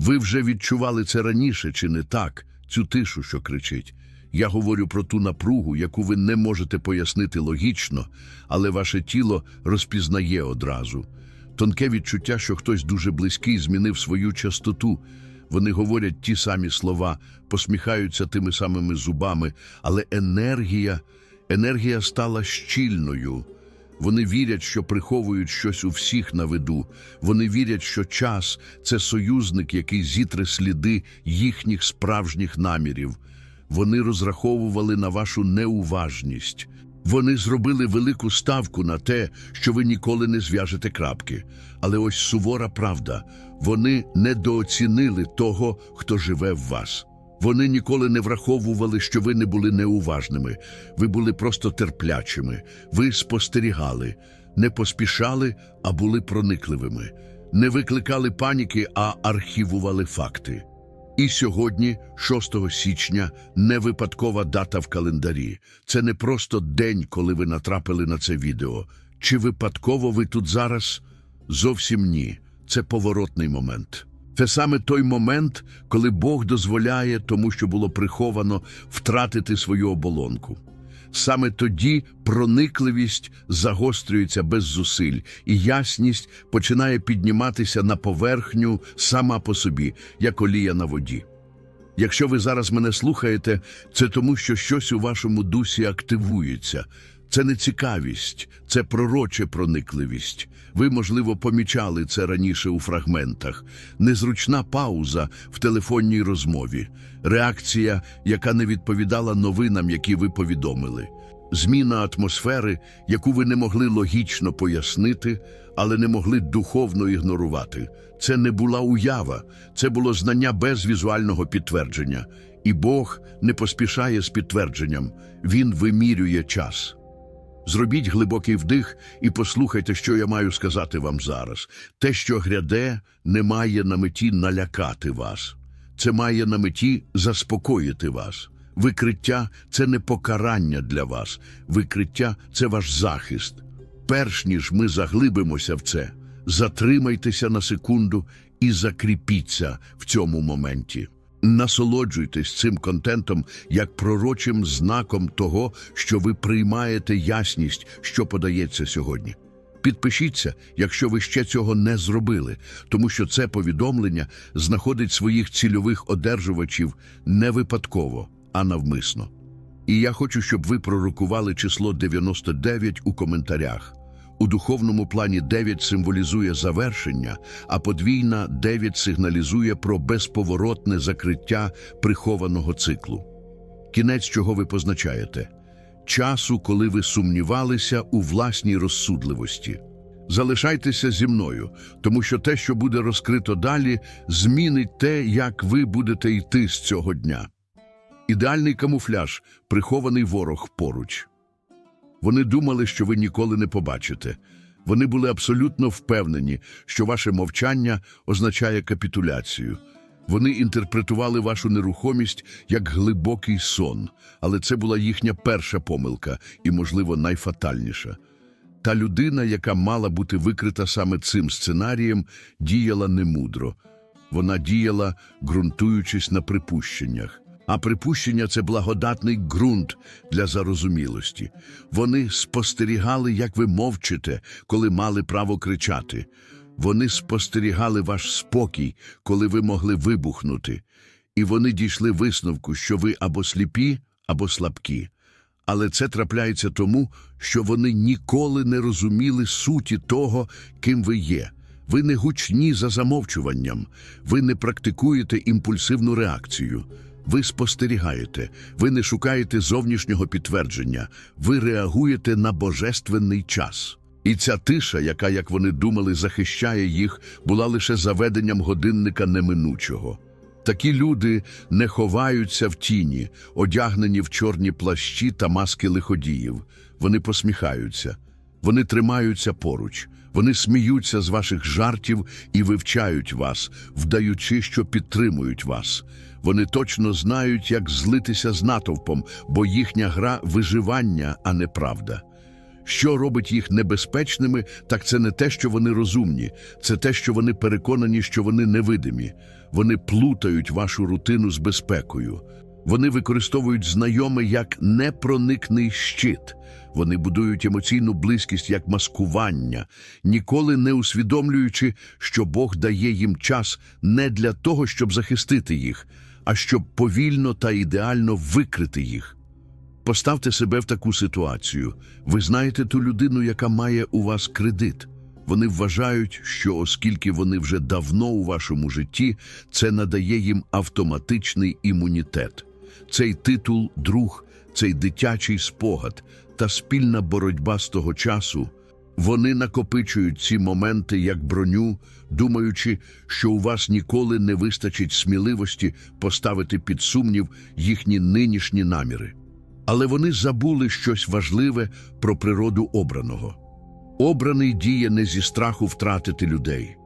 Ви вже відчували це раніше, чи не так, цю тишу, що кричить. Я говорю про ту напругу, яку ви не можете пояснити логічно, але ваше тіло розпізнає одразу. Тонке відчуття, що хтось дуже близький змінив свою частоту. Вони говорять ті самі слова, посміхаються тими самими зубами, але енергія, енергія стала щільною. Вони вірять, що приховують щось у всіх на виду. Вони вірять, що час це союзник, який зітре сліди їхніх справжніх намірів. Вони розраховували на вашу неуважність. Вони зробили велику ставку на те, що ви ніколи не зв'яжете крапки. Але ось сувора правда. Вони недооцінили того, хто живе в вас. Вони ніколи не враховували, що ви не були неуважними, ви були просто терплячими, ви спостерігали, не поспішали, а були проникливими, не викликали паніки, а архівували факти. І сьогодні, 6 січня, не випадкова дата в календарі. Це не просто день, коли ви натрапили на це відео. Чи випадково ви тут зараз? Зовсім ні. Це поворотний момент. Це саме той момент, коли Бог дозволяє тому, що було приховано, втратити свою оболонку. Саме тоді проникливість загострюється без зусиль, і ясність починає підніматися на поверхню сама по собі, як олія на воді. Якщо ви зараз мене слухаєте, це тому, що щось у вашому дусі активується. Це не цікавість, це пророче проникливість. Ви, можливо, помічали це раніше у фрагментах. Незручна пауза в телефонній розмові, реакція, яка не відповідала новинам, які ви повідомили, зміна атмосфери, яку ви не могли логічно пояснити, але не могли духовно ігнорувати. Це не була уява, це було знання без візуального підтвердження. І Бог не поспішає з підтвердженням, Він вимірює час. Зробіть глибокий вдих і послухайте, що я маю сказати вам зараз. Те, що гряде, не має на меті налякати вас. Це має на меті заспокоїти вас. Викриття це не покарання для вас. Викриття це ваш захист. Перш ніж ми заглибимося в це, затримайтеся на секунду і закріпіться в цьому моменті. Насолоджуйтесь цим контентом як пророчим знаком того, що ви приймаєте ясність, що подається сьогодні. Підпишіться, якщо ви ще цього не зробили, тому що це повідомлення знаходить своїх цільових одержувачів не випадково, а навмисно. І я хочу, щоб ви пророкували число 99 у коментарях. У духовному плані 9 символізує завершення, а подвійна 9 сигналізує про безповоротне закриття прихованого циклу. Кінець, чого ви позначаєте? Часу, коли ви сумнівалися у власній розсудливості. Залишайтеся зі мною, тому що те, що буде розкрито далі, змінить те, як ви будете йти з цього дня. Ідеальний камуфляж, прихований ворог поруч. Вони думали, що ви ніколи не побачите. Вони були абсолютно впевнені, що ваше мовчання означає капітуляцію. Вони інтерпретували вашу нерухомість як глибокий сон, але це була їхня перша помилка і, можливо, найфатальніша. Та людина, яка мала бути викрита саме цим сценарієм, діяла немудро. Вона діяла, ґрунтуючись на припущеннях. А припущення це благодатний ґрунт для зарозумілості. Вони спостерігали, як ви мовчите, коли мали право кричати. Вони спостерігали ваш спокій, коли ви могли вибухнути. І вони дійшли висновку, що ви або сліпі, або слабкі. Але це трапляється тому, що вони ніколи не розуміли суті того, ким ви є. Ви не гучні за замовчуванням, ви не практикуєте імпульсивну реакцію. Ви спостерігаєте, ви не шукаєте зовнішнього підтвердження, ви реагуєте на божественний час. І ця тиша, яка, як вони думали, захищає їх, була лише заведенням годинника неминучого. Такі люди не ховаються в тіні, одягнені в чорні плащі та маски лиходіїв. Вони посміхаються, вони тримаються поруч, вони сміються з ваших жартів і вивчають вас, вдаючи, що підтримують вас. Вони точно знають, як злитися з натовпом, бо їхня гра виживання, а не правда. Що робить їх небезпечними, так це не те, що вони розумні, це те, що вони переконані, що вони невидимі. Вони плутають вашу рутину з безпекою. Вони використовують знайоме як непроникний щит. Вони будують емоційну близькість як маскування, ніколи не усвідомлюючи, що Бог дає їм час не для того, щоб захистити їх, а щоб повільно та ідеально викрити їх. Поставте себе в таку ситуацію. Ви знаєте ту людину, яка має у вас кредит. Вони вважають, що оскільки вони вже давно у вашому житті, це надає їм автоматичний імунітет. Цей титул друг, цей дитячий спогад та спільна боротьба з того часу. Вони накопичують ці моменти як броню, думаючи, що у вас ніколи не вистачить сміливості поставити під сумнів їхні нинішні наміри. Але вони забули щось важливе про природу обраного. Обраний діє не зі страху втратити людей.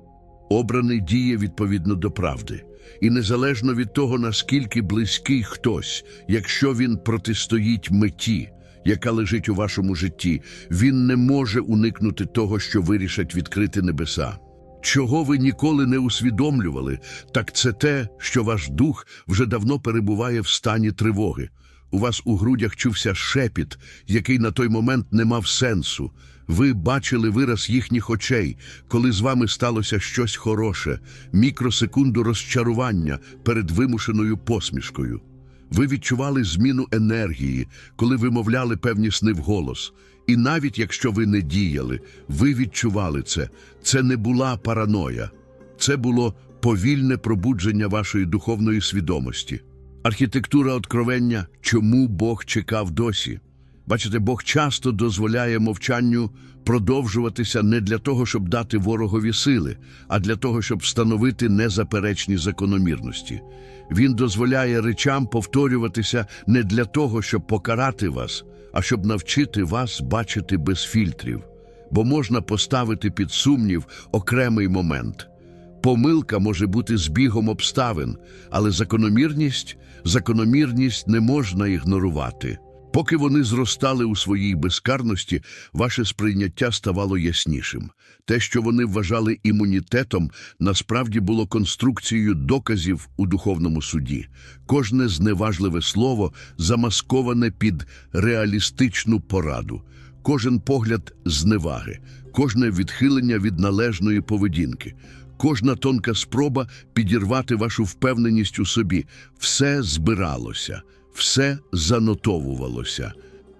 Обраний діє відповідно до правди. І незалежно від того, наскільки близький хтось, якщо він протистоїть меті, яка лежить у вашому житті, він не може уникнути того, що вирішать відкрити небеса. Чого ви ніколи не усвідомлювали, так це те, що ваш дух вже давно перебуває в стані тривоги. У вас у грудях чувся шепіт, який на той момент не мав сенсу. Ви бачили вираз їхніх очей, коли з вами сталося щось хороше, мікросекунду розчарування перед вимушеною посмішкою. Ви відчували зміну енергії, коли вимовляли певні сни вголос. І навіть якщо ви не діяли, ви відчували це. Це не була параноя. Це було повільне пробудження вашої духовної свідомості. Архітектура откровення, чому Бог чекав досі. Бачите, Бог часто дозволяє мовчанню продовжуватися не для того, щоб дати ворогові сили, а для того, щоб встановити незаперечні закономірності. Він дозволяє речам повторюватися не для того, щоб покарати вас, а щоб навчити вас бачити без фільтрів. Бо можна поставити під сумнів окремий момент. Помилка може бути збігом обставин, але закономірність, закономірність не можна ігнорувати. Поки вони зростали у своїй безкарності, ваше сприйняття ставало яснішим. Те, що вони вважали імунітетом, насправді було конструкцією доказів у духовному суді. Кожне зневажливе слово замасковане під реалістичну пораду, кожен погляд зневаги, кожне відхилення від належної поведінки. Кожна тонка спроба підірвати вашу впевненість у собі, все збиралося, все занотовувалося.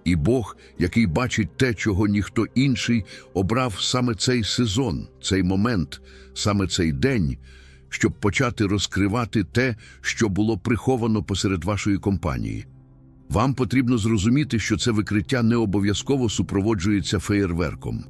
І Бог, який бачить те, чого ніхто інший, обрав саме цей сезон, цей момент, саме цей день, щоб почати розкривати те, що було приховано посеред вашої компанії. Вам потрібно зрозуміти, що це викриття не обов'язково супроводжується феєрверком.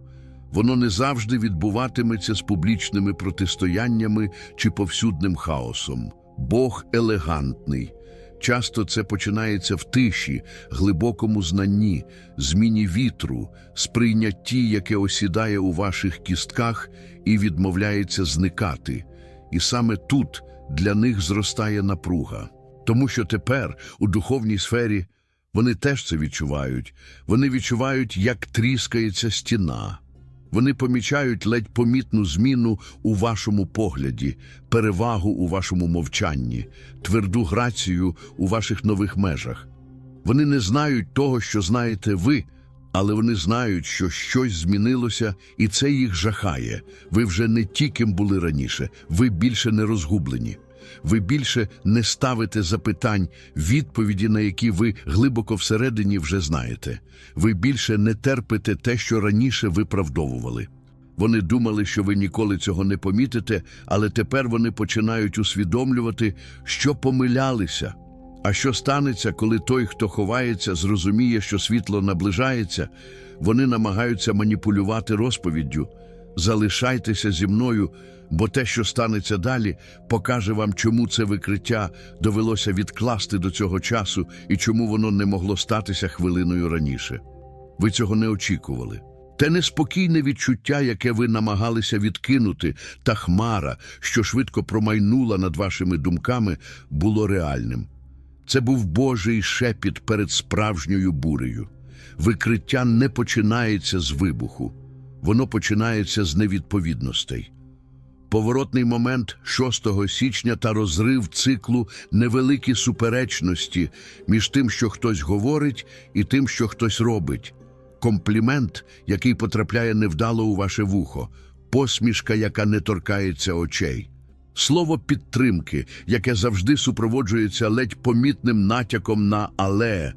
Воно не завжди відбуватиметься з публічними протистояннями чи повсюдним хаосом. Бог елегантний. Часто це починається в тиші, глибокому знанні, зміні вітру, сприйнятті, яке осідає у ваших кістках і відмовляється зникати. І саме тут для них зростає напруга. Тому що тепер у духовній сфері вони теж це відчувають. Вони відчувають, як тріскається стіна. Вони помічають ледь помітну зміну у вашому погляді, перевагу у вашому мовчанні, тверду грацію у ваших нових межах. Вони не знають того, що знаєте ви, але вони знають, що щось змінилося, і це їх жахає. Ви вже не ті, ким були раніше, ви більше не розгублені. Ви більше не ставите запитань, відповіді на які ви глибоко всередині вже знаєте. Ви більше не терпите те, що раніше виправдовували. Вони думали, що ви ніколи цього не помітите, але тепер вони починають усвідомлювати, що помилялися. А що станеться, коли той, хто ховається, зрозуміє, що світло наближається, вони намагаються маніпулювати розповіддю. Залишайтеся зі мною, бо те, що станеться далі, покаже вам, чому це викриття довелося відкласти до цього часу і чому воно не могло статися хвилиною раніше. Ви цього не очікували. Те неспокійне відчуття, яке ви намагалися відкинути, та хмара, що швидко промайнула над вашими думками, було реальним. Це був Божий шепіт перед справжньою бурею. викриття не починається з вибуху, воно починається з невідповідностей. Поворотний момент 6 січня та розрив циклу невеликі суперечності між тим, що хтось говорить, і тим, що хтось робить. Комплімент, який потрапляє невдало у ваше вухо, посмішка, яка не торкається очей. Слово підтримки, яке завжди супроводжується ледь помітним натяком на але.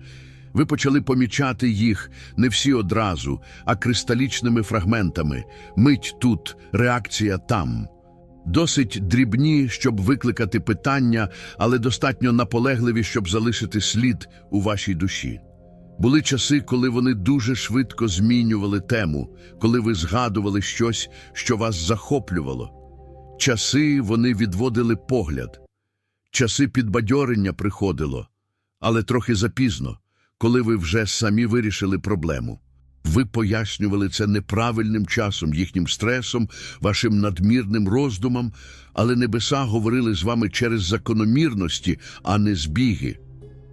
Ви почали помічати їх не всі одразу, а кристалічними фрагментами. Мить тут, реакція там. Досить дрібні, щоб викликати питання, але достатньо наполегливі, щоб залишити слід у вашій душі. Були часи, коли вони дуже швидко змінювали тему, коли ви згадували щось, що вас захоплювало. Часи вони відводили погляд. Часи підбадьорення приходило, але трохи запізно, коли ви вже самі вирішили проблему. Ви пояснювали це неправильним часом, їхнім стресом, вашим надмірним роздумам, але небеса говорили з вами через закономірності, а не збіги.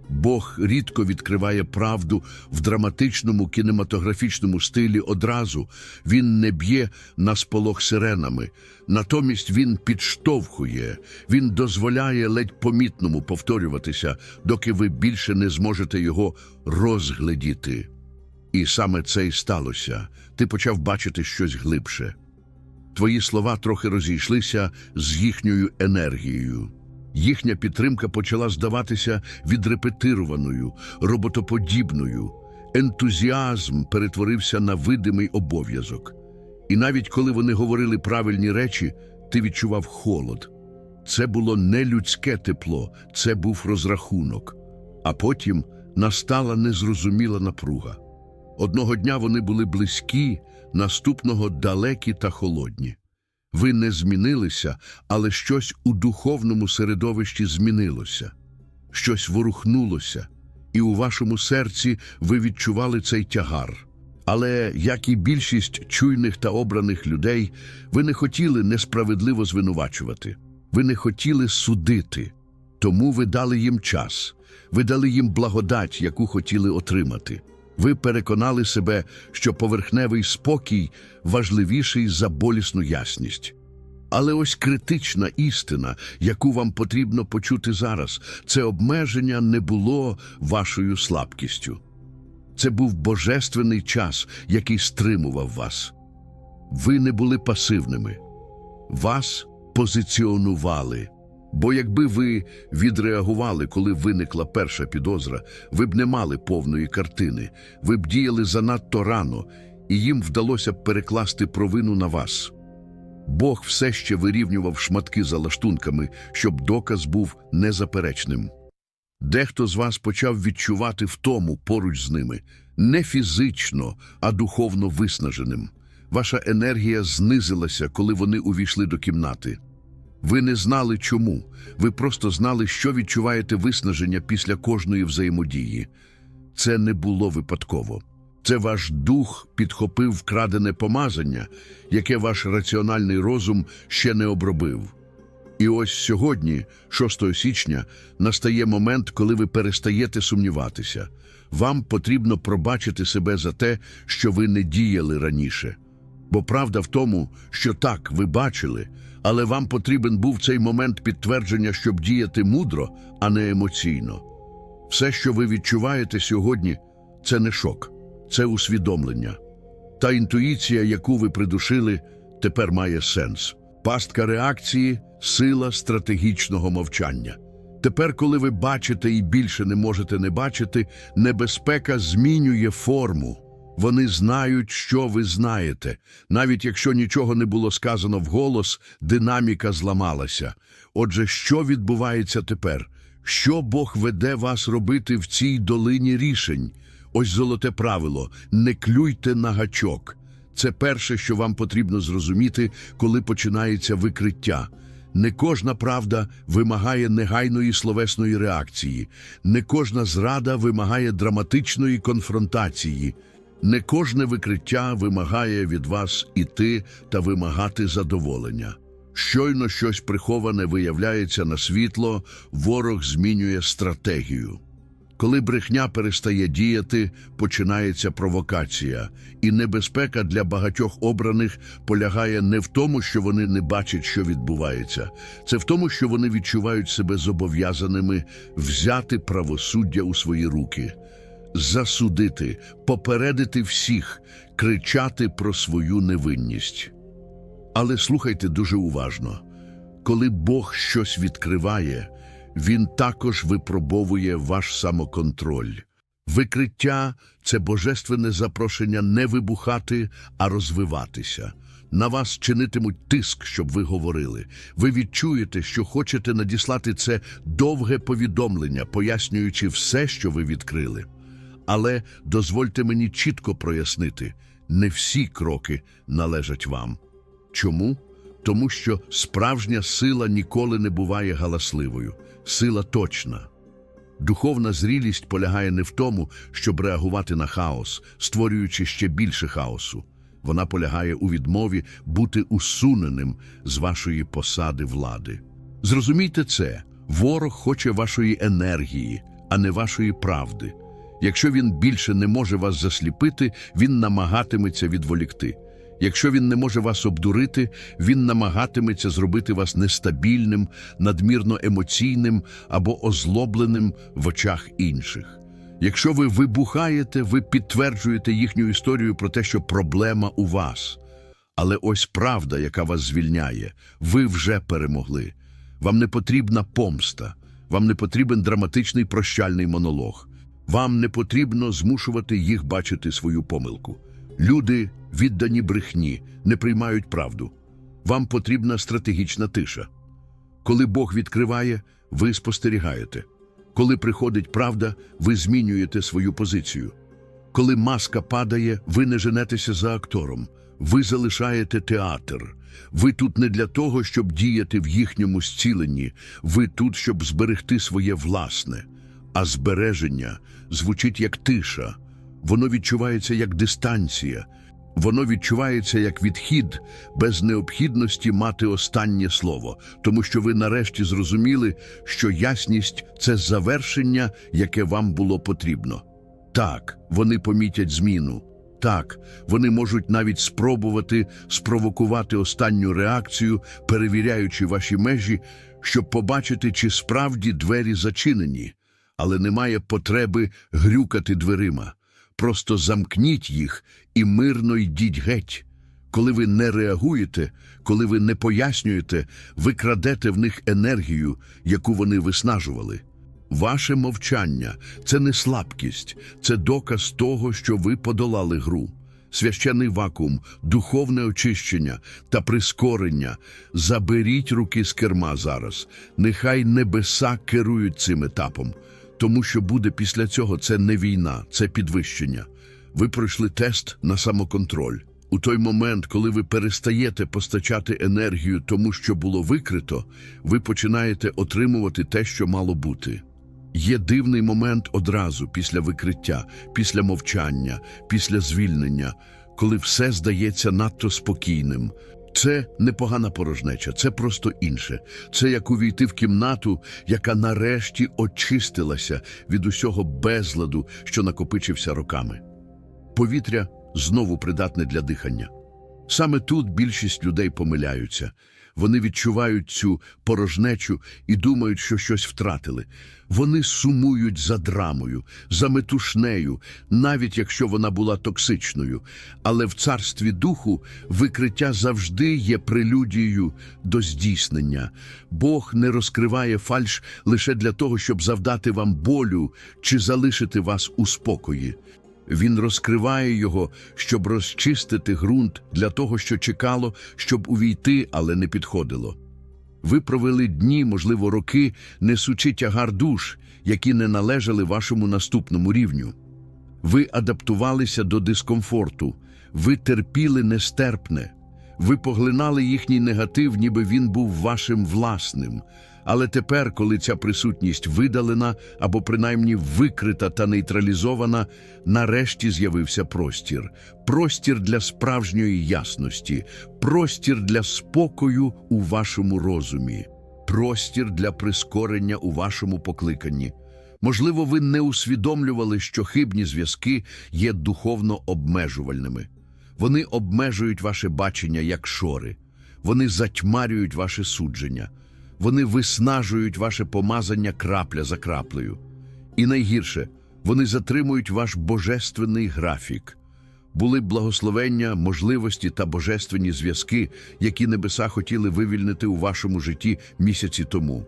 Бог рідко відкриває правду в драматичному кінематографічному стилі одразу. Він не б'є на сполох сиренами. Натомість він підштовхує, він дозволяє ледь помітному повторюватися, доки ви більше не зможете його розгледіти. І саме це й сталося. Ти почав бачити щось глибше. Твої слова трохи розійшлися з їхньою енергією. Їхня підтримка почала здаватися відрепетированою, роботоподібною. Ентузіазм перетворився на видимий обов'язок. І навіть коли вони говорили правильні речі, ти відчував холод. Це було не людське тепло, це був розрахунок. А потім настала незрозуміла напруга. Одного дня вони були близькі, наступного далекі та холодні. Ви не змінилися, але щось у духовному середовищі змінилося, щось ворухнулося, і у вашому серці ви відчували цей тягар. Але, як і більшість чуйних та обраних людей, ви не хотіли несправедливо звинувачувати, ви не хотіли судити, тому ви дали їм час, ви дали їм благодать, яку хотіли отримати. Ви переконали себе, що поверхневий спокій важливіший за болісну ясність. Але ось критична істина, яку вам потрібно почути зараз, це обмеження не було вашою слабкістю. Це був божественний час, який стримував вас. Ви не були пасивними. Вас позиціонували. Бо якби ви відреагували, коли виникла перша підозра, ви б не мали повної картини, ви б діяли занадто рано, і їм вдалося б перекласти провину на вас. Бог все ще вирівнював шматки за лаштунками, щоб доказ був незаперечним. Дехто з вас почав відчувати втому поруч з ними, не фізично, а духовно виснаженим. Ваша енергія знизилася, коли вони увійшли до кімнати. Ви не знали чому, ви просто знали, що відчуваєте виснаження після кожної взаємодії. Це не було випадково. Це ваш дух підхопив вкрадене помазання, яке ваш раціональний розум ще не обробив. І ось сьогодні, 6 січня, настає момент, коли ви перестаєте сумніватися. Вам потрібно пробачити себе за те, що ви не діяли раніше. Бо правда в тому, що так, ви бачили, але вам потрібен був цей момент підтвердження, щоб діяти мудро, а не емоційно. Все, що ви відчуваєте сьогодні, це не шок, це усвідомлення. Та інтуїція, яку ви придушили, тепер має сенс. Пастка реакції сила стратегічного мовчання. Тепер, коли ви бачите і більше не можете не бачити, небезпека змінює форму. Вони знають, що ви знаєте. Навіть якщо нічого не було сказано вголос, динаміка зламалася. Отже, що відбувається тепер? Що Бог веде вас робити в цій долині рішень? Ось золоте правило не клюйте на гачок. Це перше, що вам потрібно зрозуміти, коли починається викриття. Не кожна правда вимагає негайної словесної реакції, не кожна зрада вимагає драматичної конфронтації. Не кожне викриття вимагає від вас іти та вимагати задоволення. Щойно щось приховане виявляється на світло, ворог змінює стратегію. Коли брехня перестає діяти, починається провокація, і небезпека для багатьох обраних полягає не в тому, що вони не бачать, що відбувається, це в тому, що вони відчувають себе зобов'язаними взяти правосуддя у свої руки, засудити, попередити всіх, кричати про свою невинність. Але слухайте дуже уважно. Коли Бог щось відкриває, Він також випробовує ваш самоконтроль. Викриття це божественне запрошення не вибухати, а розвиватися. На вас чинитимуть тиск, щоб ви говорили. Ви відчуєте, що хочете надіслати це довге повідомлення, пояснюючи все, що ви відкрили. Але дозвольте мені чітко прояснити, не всі кроки належать вам. Чому? Тому що справжня сила ніколи не буває галасливою. Сила точна. Духовна зрілість полягає не в тому, щоб реагувати на хаос, створюючи ще більше хаосу. Вона полягає у відмові бути усуненим з вашої посади влади. Зрозумійте це, ворог хоче вашої енергії, а не вашої правди. Якщо він більше не може вас засліпити, він намагатиметься відволікти. Якщо він не може вас обдурити, він намагатиметься зробити вас нестабільним, надмірно емоційним або озлобленим в очах інших. Якщо ви вибухаєте, ви підтверджуєте їхню історію про те, що проблема у вас. Але ось правда, яка вас звільняє, ви вже перемогли. Вам не потрібна помста, вам не потрібен драматичний прощальний монолог. Вам не потрібно змушувати їх бачити свою помилку. Люди, віддані брехні, не приймають правду. Вам потрібна стратегічна тиша. Коли Бог відкриває, ви спостерігаєте. Коли приходить правда, ви змінюєте свою позицію. Коли маска падає, ви не женетеся за актором. Ви залишаєте театр. Ви тут не для того, щоб діяти в їхньому зціленні. Ви тут, щоб зберегти своє власне. А збереження звучить як тиша. Воно відчувається як дистанція. Воно відчувається як відхід без необхідності мати останнє слово, тому що ви нарешті зрозуміли, що ясність це завершення, яке вам було потрібно. Так, вони помітять зміну. Так, вони можуть навіть спробувати спровокувати останню реакцію, перевіряючи ваші межі, щоб побачити, чи справді двері зачинені, але немає потреби грюкати дверима. Просто замкніть їх і мирно йдіть геть. Коли ви не реагуєте, коли ви не пояснюєте, ви крадете в них енергію, яку вони виснажували. Ваше мовчання це не слабкість, це доказ того, що ви подолали гру. Священний вакуум, духовне очищення та прискорення. Заберіть руки з керма зараз. Нехай небеса керують цим етапом. Тому що буде після цього це не війна, це підвищення. Ви пройшли тест на самоконтроль. У той момент, коли ви перестаєте постачати енергію тому, що було викрито, ви починаєте отримувати те, що мало бути. Є дивний момент одразу після викриття, після мовчання, після звільнення, коли все здається надто спокійним. Це непогана порожнеча, це просто інше. Це як увійти в кімнату, яка нарешті очистилася від усього безладу, що накопичився роками. Повітря знову придатне для дихання. Саме тут більшість людей помиляються. Вони відчувають цю порожнечу і думають, що щось втратили. Вони сумують за драмою, за метушнею, навіть якщо вона була токсичною. Але в царстві духу викриття завжди є прелюдією до здійснення. Бог не розкриває фальш лише для того, щоб завдати вам болю чи залишити вас у спокої. Він розкриває його, щоб розчистити ґрунт для того, що чекало, щоб увійти, але не підходило. Ви провели дні, можливо, роки, несучи тягар душ, які не належали вашому наступному рівню. Ви адаптувалися до дискомфорту, ви терпіли нестерпне, ви поглинали їхній негатив, ніби він був вашим власним. Але тепер, коли ця присутність видалена або принаймні викрита та нейтралізована, нарешті з'явився простір. Простір для справжньої ясності, простір для спокою у вашому розумі, простір для прискорення у вашому покликанні. Можливо, ви не усвідомлювали, що хибні зв'язки є духовно обмежувальними. Вони обмежують ваше бачення як шори, вони затьмарюють ваше судження, вони виснажують ваше помазання крапля за краплею. І найгірше, вони затримують ваш божественний графік. Були благословення, можливості та божественні зв'язки, які небеса хотіли вивільнити у вашому житті місяці тому.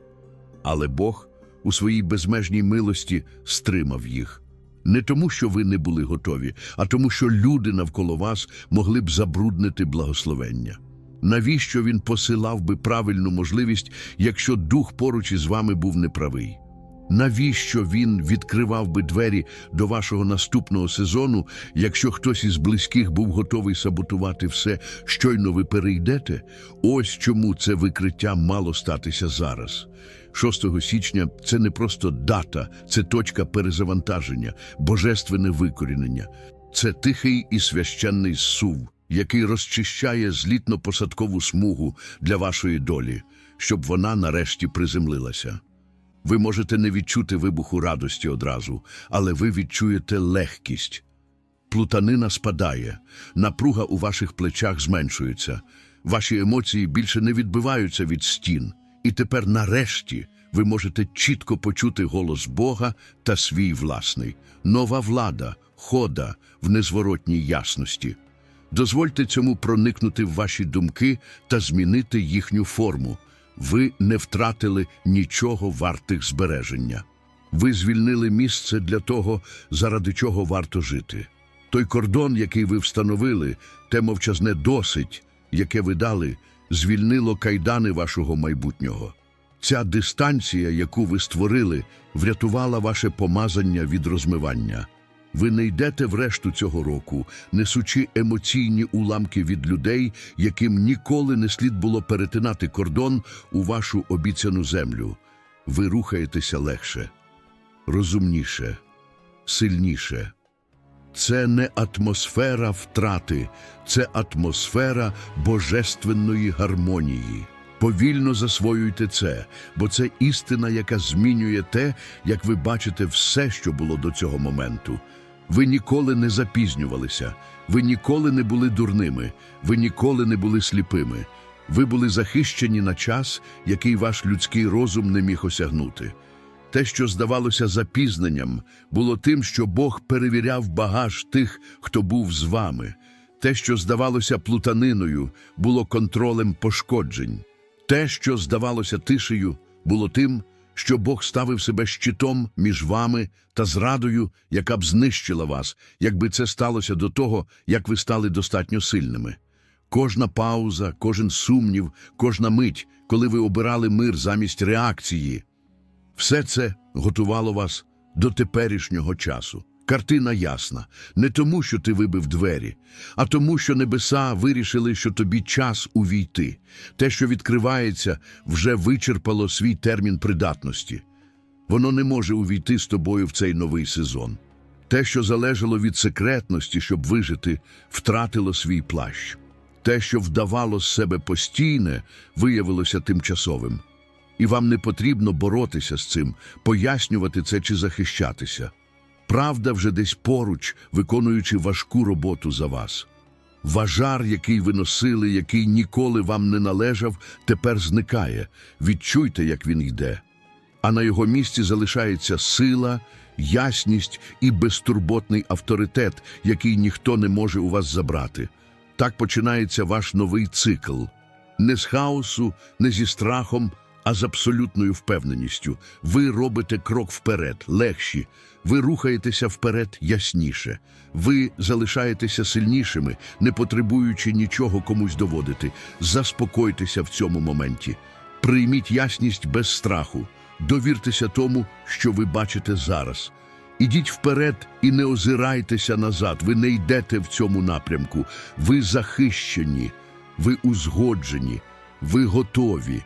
Але Бог у своїй безмежній милості стримав їх. Не тому, що ви не були готові, а тому, що люди навколо вас могли б забруднити благословення. Навіщо він посилав би правильну можливість, якщо дух поруч із вами був неправий? Навіщо він відкривав би двері до вашого наступного сезону, якщо хтось із близьких був готовий саботувати все, щойно ви перейдете? Ось чому це викриття мало статися зараз. 6 січня це не просто дата, це точка перезавантаження, божественне викорінення. Це тихий і священний сув, який розчищає злітно-посадкову смугу для вашої долі, щоб вона нарешті приземлилася. Ви можете не відчути вибуху радості одразу, але ви відчуєте легкість. Плутанина спадає, напруга у ваших плечах зменшується, ваші емоції більше не відбиваються від стін. І тепер, нарешті, ви можете чітко почути голос Бога та свій власний, нова влада, хода в незворотній ясності. Дозвольте цьому проникнути в ваші думки та змінити їхню форму. Ви не втратили нічого вартих збереження. Ви звільнили місце для того, заради чого варто жити. Той кордон, який ви встановили, те мовчазне досить, яке ви дали, звільнило кайдани вашого майбутнього. Ця дистанція, яку ви створили, врятувала ваше помазання від розмивання. Ви не йдете в решту цього року, несучи емоційні уламки від людей, яким ніколи не слід було перетинати кордон у вашу обіцяну землю. Ви рухаєтеся легше, розумніше, сильніше. Це не атмосфера втрати, це атмосфера божественної гармонії. Повільно засвоюйте це, бо це істина, яка змінює те, як ви бачите все, що було до цього моменту. Ви ніколи не запізнювалися, ви ніколи не були дурними, ви ніколи не були сліпими. Ви були захищені на час, який ваш людський розум не міг осягнути. Те, що здавалося запізненням, було тим, що Бог перевіряв багаж тих, хто був з вами. Те, що здавалося плутаниною, було контролем пошкоджень. Те, що здавалося тишею, було тим, що Бог ставив себе щитом між вами та зрадою, яка б знищила вас, якби це сталося до того, як ви стали достатньо сильними. Кожна пауза, кожен сумнів, кожна мить, коли ви обирали мир замість реакції, все це готувало вас до теперішнього часу. Картина ясна, не тому, що ти вибив двері, а тому, що небеса вирішили, що тобі час увійти. Те, що відкривається, вже вичерпало свій термін придатності. Воно не може увійти з тобою в цей новий сезон. Те, що залежало від секретності, щоб вижити, втратило свій плащ. Те, що вдавало з себе постійне, виявилося тимчасовим. І вам не потрібно боротися з цим, пояснювати це чи захищатися. Правда вже десь поруч, виконуючи важку роботу за вас. Важар, який ви носили, який ніколи вам не належав, тепер зникає. Відчуйте, як він йде. А на його місці залишається сила, ясність і безтурботний авторитет, який ніхто не може у вас забрати. Так починається ваш новий цикл. Не з хаосу, не зі страхом, а з абсолютною впевненістю. Ви робите крок вперед, легші. Ви рухаєтеся вперед ясніше. Ви залишаєтеся сильнішими, не потребуючи нічого комусь доводити. Заспокойтеся в цьому моменті. Прийміть ясність без страху. Довіртеся тому, що ви бачите зараз. Ідіть вперед і не озирайтеся назад. Ви не йдете в цьому напрямку. Ви захищені, ви узгоджені, ви готові.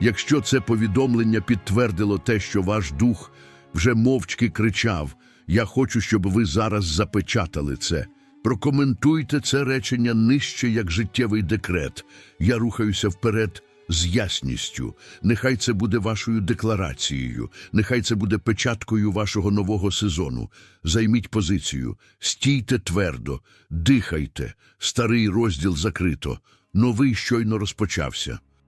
Якщо це повідомлення підтвердило те, що ваш дух вже мовчки кричав: Я хочу, щоб ви зараз запечатали це. Прокоментуйте це речення нижче як життєвий декрет. Я рухаюся вперед з ясністю. Нехай це буде вашою декларацією, нехай це буде печаткою вашого нового сезону. Займіть позицію, стійте твердо, дихайте, старий розділ закрито, новий щойно розпочався.